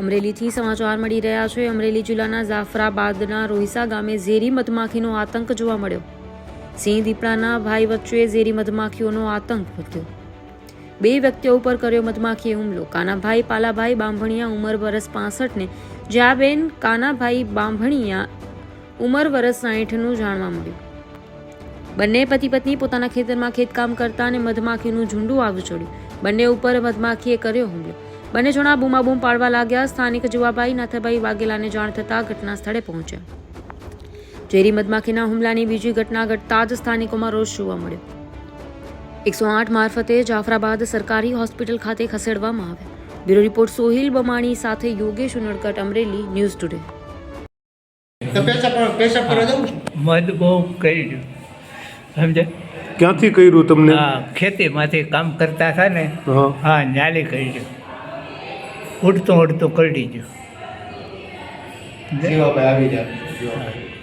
અમરેલીથી સમાચાર મળી રહ્યા છે. અમરેલી જિલ્લાના જાફરાબાદના રોહિસા ગામે ઝેરી મધમાખીનો આતંક જોવા મળ્યો. સિંહ દીપડાના ભાઈ વચ્ચે ઝેરી મધમાખીઓનો આતંક વધ્યો. બે વ્યક્તિઓ ઉપર કર્યો મધમાખીએ હુમલો. કાનાભાઈ પાલાભાઈ બાંભણિયા ઉંમર વરસ પાસઠને જ્યાબેન કાનાભાઈ બાંભણિયા ઉંમર વરસ સાહીઠનું જાણવા મળ્યું. બંને પતિ પત્ની પોતાના ખેતરમાં ખેતકામ કરતા અને મધમાખીનું ઝુંડું આવી ચડ્યું. બંને ઉપર મધમાખીએ કર્યો હુમલો. બંને જણા બૂમાબૂમ પાડવા લાગ્યા. સ્થાનિક જુવાભાઈ નાથાભાઈ વાઘેલાને જાણ થતાં ઘટના સ્થળે પહોંચ્યા. ઝેરી મધમાખીના હુમલાની બીજી ઘટના ઘટતા જ સ્થાનિકોમાં રોષ જોવા મળ્યો. એકસો આઠ મારફતે જાફરાબાદ સરકારી હોસ્પિટલ ખાતે ખસેડવામાં આવ્યા. બ્યુરો રિપોર્ટ સોહિલ બમાણી સાથે યોગેશ ઉનડકટ અમરેલી ન્યૂઝ ટુડે. મધ બહુ કર્યું સમજે? ક્યાંથી કર્યું તમને? ખેતીમાંથી કામ કરતા હતા ને. હા. હા ન્યાલી કર્યું ઉડતું ઉડતો કરડી ગયો જીવાભાઈ આવી જાય.